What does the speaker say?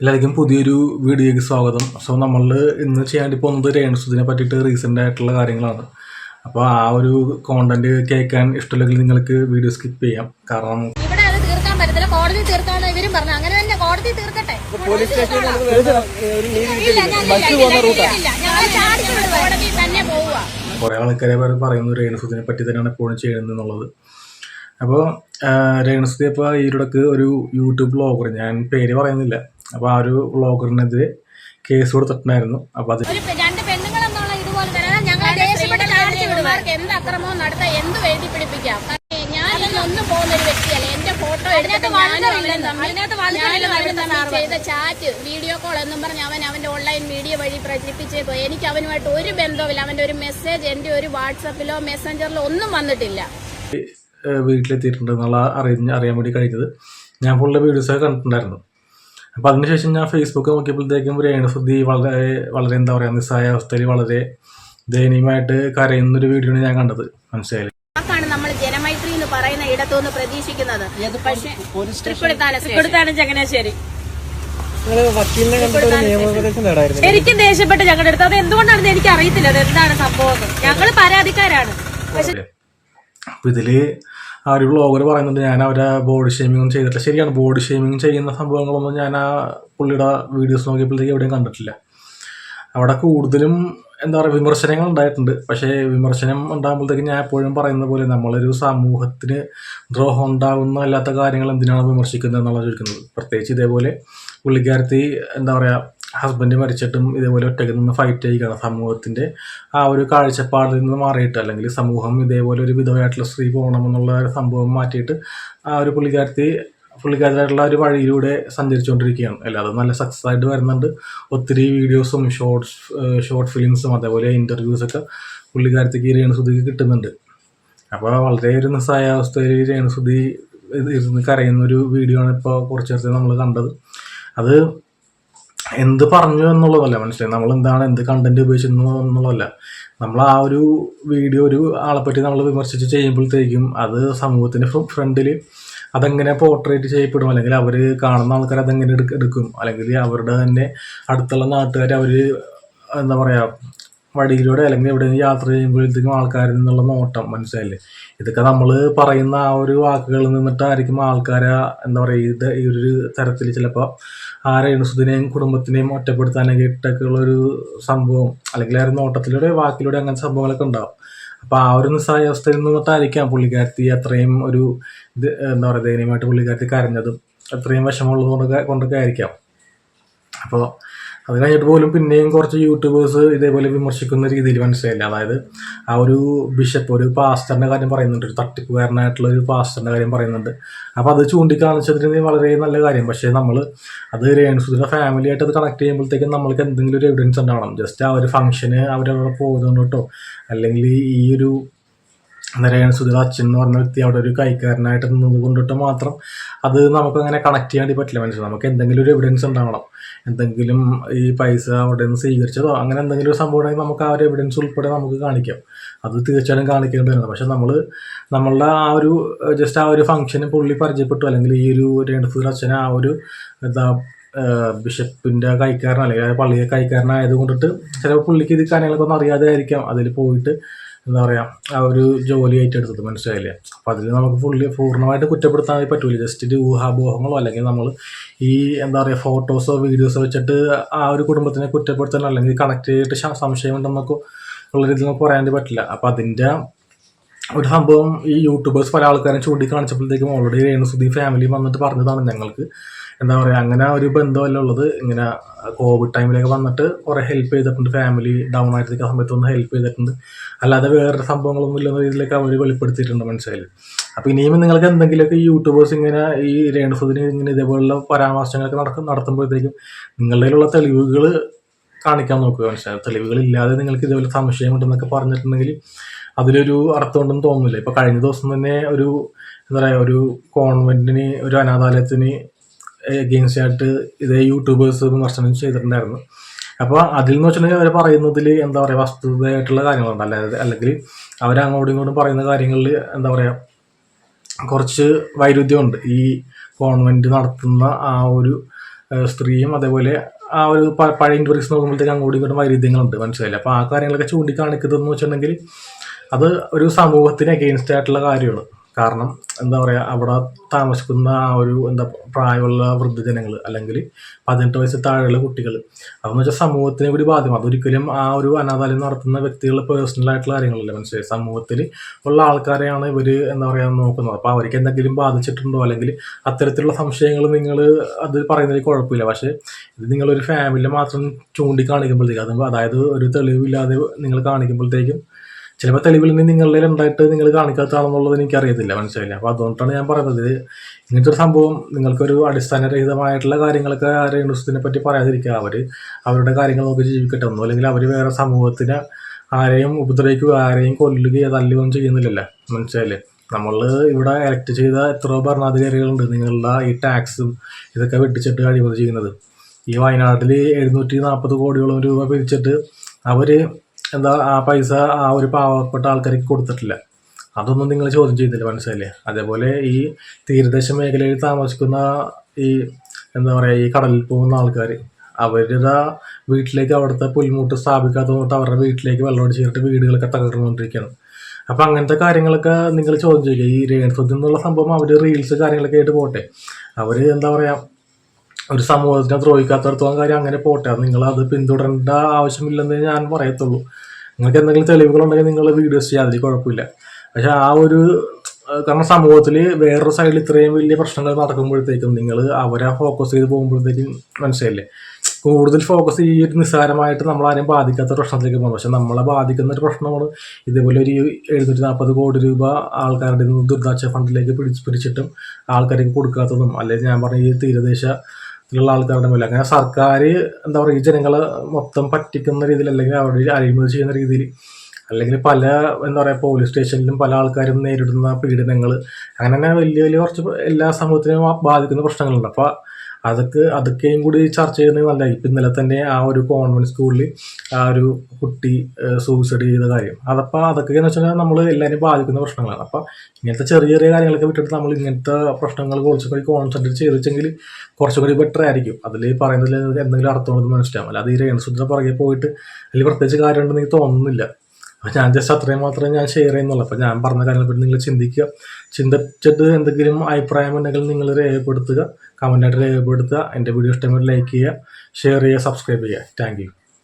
എല്ലാവർക്കും പുതിയൊരു വീഡിയോയ്ക്ക് സ്വാഗതം. സോ നമ്മൾ ഇന്ന് ചെയ്യാൻ ഇപ്പോൾ ഒന്നത് രേണുസുദിനെ പറ്റിയിട്ട് റീസെന്റ് ആയിട്ടുള്ള കാര്യങ്ങളാണ്. അപ്പോൾ ആ ഒരു കോണ്ടന്റ് കേൾക്കാൻ ഇഷ്ടമില്ലെങ്കിൽ നിങ്ങൾക്ക് വീഡിയോ സ്കിപ്പ് ചെയ്യാം. കാരണം ഇവിടെ അത് തീർക്കാൻ പറ്റത്തില്ല. കോടതി തീർക്കാന്ന് ഇവരും പറഞ്ഞു. അങ്ങനെ തന്നെ കോടതി തീർക്കട്ടെ. പോലീസ് സ്റ്റേഷനിൽ നമുക്ക് ഒരു നീതി ഇല്ല കിട്ടില്ല ഞാൻ ബസ് പോകുന്ന റൂട്ടാ. ഇല്ല. ഞങ്ങൾ ചാടിച്ചു കോടതി തന്നെ പോവുക കുറേ ആൾക്കാരെ പറയുന്നു രേണുസുദിനെ പറ്റി തന്നെയാണ് എപ്പോഴും ചെയ്യുന്നത് എന്നുള്ളത്. അപ്പോൾ രേണുസുദി ഇപ്പോൾ ഈയിടക്ക് ഒരു യൂട്യൂബ് ബ്ലോഗർ ഞാൻ പേര് പറയുന്നില്ല. അപ്പോൾ ആ ഒരു ബ്ലോഗറിനെതിരെ കേസ് കൊടുത്തിട്ടുണ്ടായിരുന്നു. അപ്പോൾ അത് ഒരു എന്ത് അക്രമവും നടത്താൻ എന്ത് പിടിപ്പിക്കാം? പോകുന്ന വ്യക്തിയല്ല. എന്റെ ഫോട്ടോ ചെയ്ത ചാറ്റ് വീഡിയോ കോൾ എന്നും പറഞ്ഞ് അവൻ അവന്റെ ഓൺലൈൻ മീഡിയ വഴി പ്രചരിപ്പിച്ചേ പ്രചരിപ്പിച്ചേക്കോ എനിക്ക് അവനുമായിട്ട് ഒരു ബന്ധവുമില്ല. അവന്റെ ഒരു മെസ്സേജ് എന്റെ ഒരു വാട്സാപ്പിലോ മെസ്സഞ്ചറിലോ ഒന്നും വന്നിട്ടില്ല. വീട്ടിലെത്തിയിട്ടുണ്ട് എന്നുള്ള അറിഞ്ഞ് അറിയാൻ വേണ്ടി കഴിഞ്ഞത്. ഞാൻ ഫുള്ള് വീഡിയോസൊക്കെ കണ്ടിട്ടുണ്ടായിരുന്നു. അപ്പോൾ അതിനുശേഷം ഞാൻ ഫേസ്ബുക്ക് നോക്കിയപ്പോഴത്തേക്കും രേണുസുദ്ധി വളരെ വളരെ എന്താ പറയുക നിസ്സായ അവസ്ഥയിൽ വളരെ ദയനീയമായിട്ട് കരയുന്നൊരു വീഡിയോ ആണ് ഞാൻ കണ്ടത്. മനസ്സിലായി നമ്മൾ ജനമൈത്രി എന്ന് പറയുന്ന ഇടത്തുനിന്ന് പ്രതീക്ഷിക്കുന്നത്? പക്ഷേ കൊടുത്താണ് ചങ്ങനാശ്ശേരി. ഒരു എനിക്കും ദേഷ്യപ്പെട്ട് ഞങ്ങളുടെ അടുത്ത്. അത് എന്തുകൊണ്ടാണെന്ന് എനിക്ക് അറിയത്തില്ല അത് എന്താണ് സംഭവം ഞങ്ങൾ പരാതിക്കാരാണ് അപ്പോൾ ഇതിൽ ആ ഒരു വ്ളോഗർ പറയുന്നുണ്ട് ഞാൻ അവരെ ബോഡി ഷേമിംഗ് ചെയ്തിട്ടില്ല. ശരിയാണ് ബോഡി ഷേമിംഗ് ചെയ്യുന്ന സംഭവങ്ങളൊന്നും ഞാൻ ആ പുള്ളിയുടെ വീഡിയോസ് നോക്കിയപ്പോഴത്തേക്ക് എവിടെയും കണ്ടിട്ടില്ല. അവിടെ കൂടുതലും എന്താ പറയുക വിമർശനങ്ങൾ ഉണ്ടായിട്ടുണ്ട്. പക്ഷേ വിമർശനം ഉണ്ടാകുമ്പോഴത്തേക്ക് ഞാൻ എപ്പോഴും പറയുന്ന പോലെ നമ്മളൊരു സമൂഹത്തിന് ദ്രോഹം ഉണ്ടാകുന്ന അല്ലാത്ത കാര്യങ്ങൾ എന്തിനാണ് വിമർശിക്കുന്നത് എന്നുള്ളത് ചോദിക്കുന്നത്. പ്രത്യേകിച്ച് ഇതേപോലെ പുള്ളിക്കാരത്തി എന്താ പറയുക ഹസ്ബൻഡ് മരിച്ചിട്ടും ഇതേപോലെ ഒറ്റയ്ക്ക് നിന്ന് ഫൈറ്റ് ചെയ്യുകയാണ് സമൂഹത്തിന്റെ ആ ഒരു കാഴ്ചപ്പാടിൽ നിന്ന് മാറിയിട്ട് അല്ലെങ്കിൽ സമൂഹം ഇതേപോലെ ഒരു വിധവയായിട്ടുള്ള സ്ത്രീ പോകണമെന്നുള്ള ഒരു സംഭവം മാറ്റിയിട്ട് ആ ഒരു പുള്ളിക്കാരത്തി പുള്ളിക്കാരായിട്ടുള്ള ഒരു വഴിയിലൂടെ സഞ്ചരിച്ചുകൊണ്ടിരിക്കുകയാണ്. അല്ലാതെ നല്ല സക്സസ് ആയിട്ട് വരുന്നുണ്ട്. ഒത്തിരി വീഡിയോസും ഷോർട്സ് ഷോർട്ട് ഫിലിംസും അതേപോലെ ഇന്റർവ്യൂസൊക്കെ പുള്ളിക്കാരത്തേക്ക് രേണുസുതിക്ക് കിട്ടുന്നുണ്ട്. അപ്പോൾ വളരെ ഒരു നിസ്സായ അവസ്ഥയിൽ രേണുസുതി ഇരുന്ന് കരയുന്ന ഒരു വീഡിയോ ആണ് ഇപ്പോൾ കുറച്ച് നേരത്തെ നമ്മൾ കണ്ടത്. അത് എന്ത് പറഞ്ഞു എന്നുള്ളതല്ല മനസ്സിലായി? നമ്മൾ എന്താണ് എന്ത് കണ്ടന്റ് ഉപയോഗിച്ചിരുന്നു എന്നുള്ളതല്ല. നമ്മൾ ആ ഒരു വീഡിയോ ഒരു ആളെ പറ്റി നമ്മൾ വിമർശിച്ച് ചെയ്യുമ്പോഴത്തേക്കും അത് സമൂഹത്തിന്റെ ഫ്രണ്ടിൽ അതെങ്ങനെ പോർട്രേറ്റ് ചെയ്യപ്പെടും? അല്ലെങ്കിൽ അവർ കാണുന്ന ആൾക്കാർ അതെങ്ങനെ എടുക്കും? അല്ലെങ്കിൽ അവരുടെ തന്നെ അടുത്തുള്ള നാട്ടുകാർ അവർ എന്താ പറയുക വഴിയിലൂടെ അല്ലെങ്കിൽ എവിടെയെങ്കിലും യാത്ര ചെയ്യുമ്പോഴത്തേക്കും ആൾക്കാരിൽ നിന്നുള്ള നോട്ടം മനസ്സിലായില്ലേ? ഇതൊക്കെ നമ്മൾ പറയുന്ന ആ ഒരു വാക്കുകളിൽ നിന്നിട്ടായിരിക്കും ആൾക്കാരെ എന്താ പറയുക ഇത് ഈ ഒരു തരത്തിൽ ചിലപ്പോൾ ആ രേണുസുദിനെയും കുടുംബത്തിനെയും ഒറ്റപ്പെടുത്താനൊക്കെ ഇട്ടൊക്കെയുള്ള ഒരു സംഭവം അല്ലെങ്കിൽ ആ ഒരു നോട്ടത്തിലൂടെ വാക്കിലൂടെ അങ്ങനത്തെ സംഭവങ്ങളൊക്കെ ഉണ്ടാവും. അപ്പോൾ ആ ഒരു നിസ്സായ അവസ്ഥയിൽ നിന്നിട്ടായിരിക്കാം പുള്ളിക്കാരത്തി അത്രയും ഒരു ഇത് എന്താ പറയുക ദയനീയമായിട്ട് പുള്ളിക്കാരത്തി കരഞ്ഞതും അത്രയും വിഷമമുള്ളത് കൊണ്ടൊക്കെ കൊണ്ടൊക്കെ ആയിരിക്കാം. അപ്പോൾ അത് കഴിഞ്ഞിട്ട് പോലും പിന്നെയും കുറച്ച് യൂട്യൂബേഴ്സ് ഇതേപോലെ വിമർശിക്കുന്ന രീതിയിൽ മനസ്സിലായില്ല. അതായത് ആ ഒരു ബിഷപ്പ് ഒരു പാസ്റ്ററിന്റെ കാര്യം പറയുന്നുണ്ട് ഒരു തട്ടിപ്പുകാരനായിട്ടുള്ള ഒരു പാസ്റ്ററിന്റെ കാര്യം പറയുന്നുണ്ട്. അപ്പോൾ അത് ചൂണ്ടിക്കാണിച്ചതിന് വളരെ നല്ല കാര്യം. പക്ഷേ നമ്മൾ അത് രേണുസുദിന്റെ ഫാമിലി ആയിട്ട് അത് കണക്ട് ചെയ്യുമ്പോഴത്തേക്കും നമ്മൾക്ക് എന്തെങ്കിലും ഒരു എവിഡൻസ് ഉണ്ടാവണം. ജസ്റ്റ് ആ ഒരു ഫംഗ്ഷന് അവരവിടെ പോകുന്നുണ്ട്? കേട്ടോ അല്ലെങ്കിൽ ഈ ഒരു രേണുസുദിയുടെ അച്ഛൻ എന്ന് പറഞ്ഞ വ്യക്തി അവിടെ ഒരു കൈക്കാരനായിട്ട് നിന്നത് കൊണ്ടിട്ട് മാത്രം അത് നമുക്ക് അങ്ങനെ കണക്ട് ചെയ്യാൻ പറ്റില്ല മനസ്സിലായി നമുക്ക് എന്തെങ്കിലും ഒരു എവിഡൻസ് ഉണ്ടാവണം. എന്തെങ്കിലും ഈ പൈസ അവിടെ നിന്ന് സ്വീകരിച്ചതോ അങ്ങനെ എന്തെങ്കിലും ഒരു സംഭവം ഉണ്ടെങ്കിൽ നമുക്ക് ആ ഒരു എവിഡൻസ് ഉൾപ്പെടെ നമുക്ക് കാണിക്കാം. അത് തീർച്ചയായും കാണിക്കേണ്ടതാണ് പക്ഷെ നമ്മൾ നമ്മളുടെ ആ ഒരു ജസ്റ്റ് ആ ഒരു ഫംഗ്ഷന് പുള്ളി പരിചയപ്പെട്ടു. അല്ലെങ്കിൽ ഈ ഒരു രേണുസുദിയുടെ അച്ഛനെ ആ ഒരു എന്താ ബിഷപ്പിന്റെ കൈക്കാരൻ അല്ലെങ്കിൽ പള്ളിയെ കൈക്കാരനായത് കൊണ്ടിട്ട് ചിലപ്പോൾ പുള്ളിക്ക് ഇത് കാര്യങ്ങളൊക്കെ ഒന്നും അറിയാതെ ആയിരിക്കാം അതിൽ പോയിട്ട് എന്താ പറയുക ആ ഒരു ജോലി ഏറ്റെടുത്തത് മനസ്സിലായില്ലേ? അപ്പം അതിൽ നമുക്ക് ഫുള്ളി പൂർണമായിട്ട് കുറ്റപ്പെടുത്താൻ പറ്റൂല. ജസ്റ്റ് ഒരു ഊഹാപോഹങ്ങളോ അല്ലെങ്കിൽ നമ്മൾ ഈ എന്താ പറയുക ഫോട്ടോസോ വീഡിയോസോ വെച്ചിട്ട് ആ ഒരു കുടുംബത്തിനെ കുറ്റപ്പെടുത്താനോ അല്ലെങ്കിൽ കണക്ട് ചെയ്തിട്ട് സംശയമുണ്ടെന്നൊക്കെ ഉള്ള രീതിയിൽ നമുക്ക് പറയാൻ പറ്റില്ല. അപ്പം അതിന്റെ ഒരു സംഭവം ഈ യൂട്യൂബേഴ്സ് പല ആൾക്കാരും ചൂണ്ടിക്കാണിച്ചപ്പോഴത്തേക്കും ഓൾറെഡി രേണുസുദി ഫാമിലി വന്നിട്ട് പറഞ്ഞതാണ് ഞങ്ങൾക്ക്. എന്താ പറയുക അങ്ങനെ ഒരു ബന്ധമല്ല ഉള്ളത്. ഇങ്ങനെ കോവിഡ് ടൈമിലൊക്കെ വന്നിട്ട് കുറേ ഹെൽപ്പ് ചെയ്തിട്ടുണ്ട്. ഫാമിലി ഡൗൺ ആയിട്ടിരിക്കുന്ന സമയത്ത് ഒന്ന് ഹെൽപ്പ് ചെയ്തിട്ടുണ്ട്. അല്ലാതെ വേറെ സംഭവങ്ങളൊന്നും ഇല്ലെന്ന രീതിയിലൊക്കെ അവർ വെളിപ്പെടുത്തിയിട്ടുണ്ട് മനസ്സിലായി അപ്പോൾ ഇനിയും നിങ്ങൾക്ക് എന്തെങ്കിലുമൊക്കെ യൂട്യൂബേഴ്സ് ഇങ്ങനെ ഈ രേണുസുദിന് ഇങ്ങനെ ഇതേപോലുള്ള പരാമർശങ്ങളൊക്കെ നടക്കും നടത്തുമ്പോഴത്തേക്കും നിങ്ങളുടെ തെളിവുകൾ കാണിക്കാൻ നോക്കുക മനസ്സിലായി? തെളിവുകളില്ലാതെ നിങ്ങൾക്ക് ഇതേപോലെ സംശയമുണ്ടെന്നൊക്കെ പറഞ്ഞിട്ടുണ്ടെങ്കിൽ അതിലൊരു അർത്ഥമുണ്ടെന്ന് തോന്നുന്നില്ല. ഇപ്പം കഴിഞ്ഞ ദിവസം തന്നെ ഒരു എന്താ പറയുക ഒരു കോൺവെന്റിന് ഒരു അനാഥാലയത്തിന് എഗെയിൻസ്റ്റ് ആയിട്ട് ഇതേ യൂട്യൂബേഴ്സ് വിമർശനം ചെയ്തിട്ടുണ്ടായിരുന്നു. അപ്പോൾ അതിൽ നിന്ന് വെച്ചിട്ടുണ്ടെങ്കിൽ അവർ പറയുന്നതിൽ എന്താ പറയുക വസ്തുതയായിട്ടുള്ള കാര്യങ്ങളുണ്ട്. അല്ലാതെ അല്ലെങ്കിൽ അവർ അങ്ങോട്ടും ഇങ്ങോട്ടും പറയുന്ന കാര്യങ്ങളിൽ എന്താ പറയുക കുറച്ച് വൈരുദ്ധ്യമുണ്ട്. ഈ കോൺവെന്റ് നടത്തുന്ന ആ ഒരു സ്ത്രീയും അതേപോലെ ആ ഒരു പഴയ ഇൻട്രസ്റ്റ് നോക്കുമ്പോഴത്തേക്ക് അങ്ങോട്ടും ഇങ്ങോട്ടും വൈരുദ്ധ്യങ്ങളുണ്ട്. മനസ്സിലായില്ല? അപ്പോൾ ആ കാര്യങ്ങളൊക്കെ ചൂണ്ടിക്കാണിക്കുന്നതെന്ന് വെച്ചിട്ടുണ്ടെങ്കിൽ അത് ഒരു സമൂഹത്തിന് അഗെയിൻസ്റ്റ് ആയിട്ടുള്ള കാര്യമാണ്. കാരണം എന്താ പറയുക അവിടെ താമസിക്കുന്ന ആ ഒരു എന്താ പ്രായമുള്ള വൃദ്ധജനങ്ങൾ അല്ലെങ്കിൽ പതിനെട്ട് വയസ്സ് താഴെയുള്ള കുട്ടികൾ അതെന്ന് വെച്ചാൽ സമൂഹത്തിനെ കൂടി ബാധ്യം അതൊരിക്കലും ആ ഒരു അനാഥാലയം നടത്തുന്ന വ്യക്തികളുടെ പേഴ്സണൽ ആയിട്ടുള്ള കാര്യങ്ങളല്ല മനസ്സിലായി? സമൂഹത്തിൽ ഉള്ള ആൾക്കാരെയാണ് ഇവർ എന്താ പറയുക നോക്കുന്നത്. അപ്പോൾ അവർക്ക് എന്തെങ്കിലും ബാധിച്ചിട്ടുണ്ടോ? അല്ലെങ്കിൽ അത്തരത്തിലുള്ള സംശയങ്ങൾ നിങ്ങൾ അത് പറയുന്നതിൽ കുഴപ്പമില്ല. പക്ഷേ ഇത് നിങ്ങളൊരു ഫാമിലി മാത്രം ചൂണ്ടിക്കാണിക്കുമ്പോഴത്തേക്കും അത് അതായത് ഒരു തെളിവില്ലാതെ നിങ്ങൾ കാണിക്കുമ്പോഴത്തേക്കും ചിലപ്പോൾ തെളിവിൽ നിന്ന് നിങ്ങളുടെ ഉണ്ടായിട്ട് നിങ്ങൾ കാണിക്കാത്തതാണെന്നുള്ളത് എനിക്കറിയത്തില്ല മനസ്സിലായില്ല? അപ്പോൾ അതുകൊണ്ടാണ് ഞാൻ പറയുന്നത് ഇത് ഇങ്ങനത്തെ ഒരു സംഭവം നിങ്ങൾക്കൊരു അടിസ്ഥാനരഹിതമായിട്ടുള്ള കാര്യങ്ങളൊക്കെ രേണുസത്തിനെ പറ്റി പറയാതിരിക്കുക. അവർ അവരുടെ കാര്യങ്ങൾ നോക്കി ജീവിക്കട്ടെ. ഒന്നും അല്ലെങ്കിൽ അവർ വേറെ സമൂഹത്തിന് ആരെയും ഉപദ്രവിക്കുക ആരെയും കൊല്ലുകയോ തല്ലുകയും ചെയ്യുന്നില്ലല്ലോ. മനസ്സിലായില്ലേ? നമ്മൾ ഇവിടെ എലക്ട് ചെയ്ത എത്രയോ ഭരണാധികാരികളുണ്ട്. നിങ്ങളുടെ ഈ ടാക്സും ഇതൊക്കെ വെട്ടിച്ചിട്ട് അഴിമതി ചെയ്യുന്നത്. ഈ വയനാട്ടിൽ എഴുന്നൂറ്റി നാൽപ്പത് കോടിയോളം രൂപ പിരിച്ചിട്ട് അവർ എന്താ ആ പൈസ ആ ഒരു പാവപ്പെട്ട ആൾക്കാർക്ക് കൊടുത്തിട്ടില്ല. അതൊന്നും നിങ്ങൾ ചോദ്യം ചെയ്തില്ല മനസ്സിലായില്ലേ? അതേപോലെ ഈ തീരദേശ മേഖലയിൽ താമസിക്കുന്ന ഈ എന്താ പറയുക ഈ കടലിൽ പോകുന്ന ആൾക്കാർ അവരുടെ വീട്ടിലേക്ക് അവിടുത്തെ പുൽമുട്ട് സ്ഥാപിക്കാത്തതുകൊണ്ട് അവരുടെ വീട്ടിലേക്ക് വെള്ളം കയറിയിട്ട് വീടുകളൊക്കെ തകർന്നുകൊണ്ടിരിക്കുകയാണ്. അപ്പം അങ്ങനത്തെ കാര്യങ്ങളൊക്കെ നിങ്ങൾ ചോദ്യം ചെയ്യുക ഈ രേണുസുദ്ധി നിന്നുള്ള സംഭവം അവർ റീൽസ് കാര്യങ്ങളൊക്കെ ആയിട്ട് പോട്ടെ. അവർ എന്താ പറയുക ഒരു സമൂഹത്തിനെ ദ്രോഹിക്കാത്തടത്തോളം കാര്യം അങ്ങനെ പോട്ടെ. നിങ്ങൾ അത് പിന്തുടരേണ്ട ആവശ്യമില്ലെന്ന് ഞാൻ പറയത്തുള്ളൂ. നിങ്ങൾക്ക് എന്തെങ്കിലും തെളിവുകളുണ്ടെങ്കിൽ നിങ്ങൾ വീഡിയോസ് ചെയ്യാം. കുഴപ്പമില്ല. പക്ഷെ ആ ഒരു കാരണം സമൂഹത്തിൽ വേറൊരു സൈഡിൽ ഇത്രയും വലിയ പ്രശ്നങ്ങൾ നടക്കുമ്പോഴത്തേക്കും നിങ്ങൾ അവരെ ഫോക്കസ് ചെയ്ത് പോകുമ്പോഴത്തേക്കും മനസ്സിലല്ലേ കൂടുതൽ ഫോക്കസ് ഈ ഒരു നിസ്സാരമായിട്ട് നമ്മളാരെയും ബാധിക്കാത്ത പ്രശ്നത്തിലേക്ക് പോകും. പക്ഷെ നമ്മളെ ബാധിക്കുന്ന ഒരു പ്രശ്നമാണ് ഇതേപോലെ ഒരു എഴുന്നൂറ്റി നാൽപ്പത് കോടി രൂപ ആൾക്കാരുടെ ദുരിതാശ്വാസ ഫണ്ടിലേക്ക് പിടിച്ച് പിടിച്ചിട്ടും ആൾക്കാർക്ക് കൊടുക്കാത്തതും. അല്ലെങ്കിൽ ഞാൻ പറഞ്ഞ ഈ തീരദേശ ത്തിലുള്ള ആൾക്കാരുടെ മേലെ അങ്ങനെ സർക്കാർ എന്താ പറയുക ഈ ജനങ്ങളെ മൊത്തം പറ്റിക്കുന്ന രീതിയിൽ അല്ലെങ്കിൽ അവിടെ അഴിമതി ചെയ്യുന്ന രീതിയിൽ അല്ലെങ്കിൽ പല എന്താ പറയുക പോലീസ് സ്റ്റേഷനിലും പല ആൾക്കാരും നേരിടുന്ന പീഡനങ്ങൾ അങ്ങനെ തന്നെ വലിയ വലിയ കുറച്ച് എല്ലാ സമൂഹത്തിനെയും ബാധിക്കുന്ന പ്രശ്നങ്ങളുണ്ട്. അപ്പോൾ അതൊക്കെ അതൊക്കെയും കൂടി ചർച്ച ചെയ്യുന്നത് നല്ല ഇപ്പം ഇന്നലെ തന്നെ ആ ഒരു കോൺവെന്റ് സ്കൂളിൽ ആ ഒരു കുട്ടി സൂയിസൈഡ് ചെയ്ത കാര്യം. അതപ്പോൾ അതൊക്കെ എന്ന് വെച്ചാൽ നമ്മൾ എല്ലാവരും ബാധിക്കുന്ന പ്രശ്നങ്ങളാണ്. അപ്പോൾ ഇങ്ങനത്തെ ചെറിയ ചെറിയ കാര്യങ്ങളൊക്കെ വിട്ടിട്ട് നമ്മൾ ഇങ്ങനത്തെ പ്രശ്നങ്ങൾ കുറച്ചുകൂടി കോൺസെൻട്രേറ്റ് ചെയ്ത് വെച്ചെങ്കിൽ കുറച്ചും കൂടി ബെറ്റർ ആയിരിക്കും. അതിൽ പറയുന്നതിൽ എന്തെങ്കിലും അർത്ഥമുണ്ടെന്ന് മനസ്സിലാവും. അല്ലാതെ ഈ രേണസുദ്ര പുറകെ പോയിട്ട് അതിൽ പ്രത്യേകിച്ച് കാര്യമുണ്ടെന്ന് എനിക്ക് തോന്നുന്നില്ല. അപ്പോൾ ഞാൻ ജസ്റ്റ് അത്രയും മാത്രമേ ഞാൻ ഷെയർ ചെയ്യുന്നുള്ളൂ. അപ്പോൾ ഞാൻ പറഞ്ഞ കാര്യങ്ങളെ പറ്റി നിങ്ങൾ ചിന്തിക്കുക. ചിന്തിച്ചിട്ട് എന്തെങ്കിലും അഭിപ്രായം ഉണ്ടെങ്കിൽ നിങ്ങൾ രേഖപ്പെടുത്തുക. കമന്റായിട്ട് രേഖപ്പെടുത്തുക. എന്റെ വീഡിയോ ഇഷ്ടമായിട്ട് ലൈക്ക് ചെയ്യുക. ഷെയർ ചെയ്യുക. സബ്സ്ക്രൈബ് ചെയ്യുക. താങ്ക്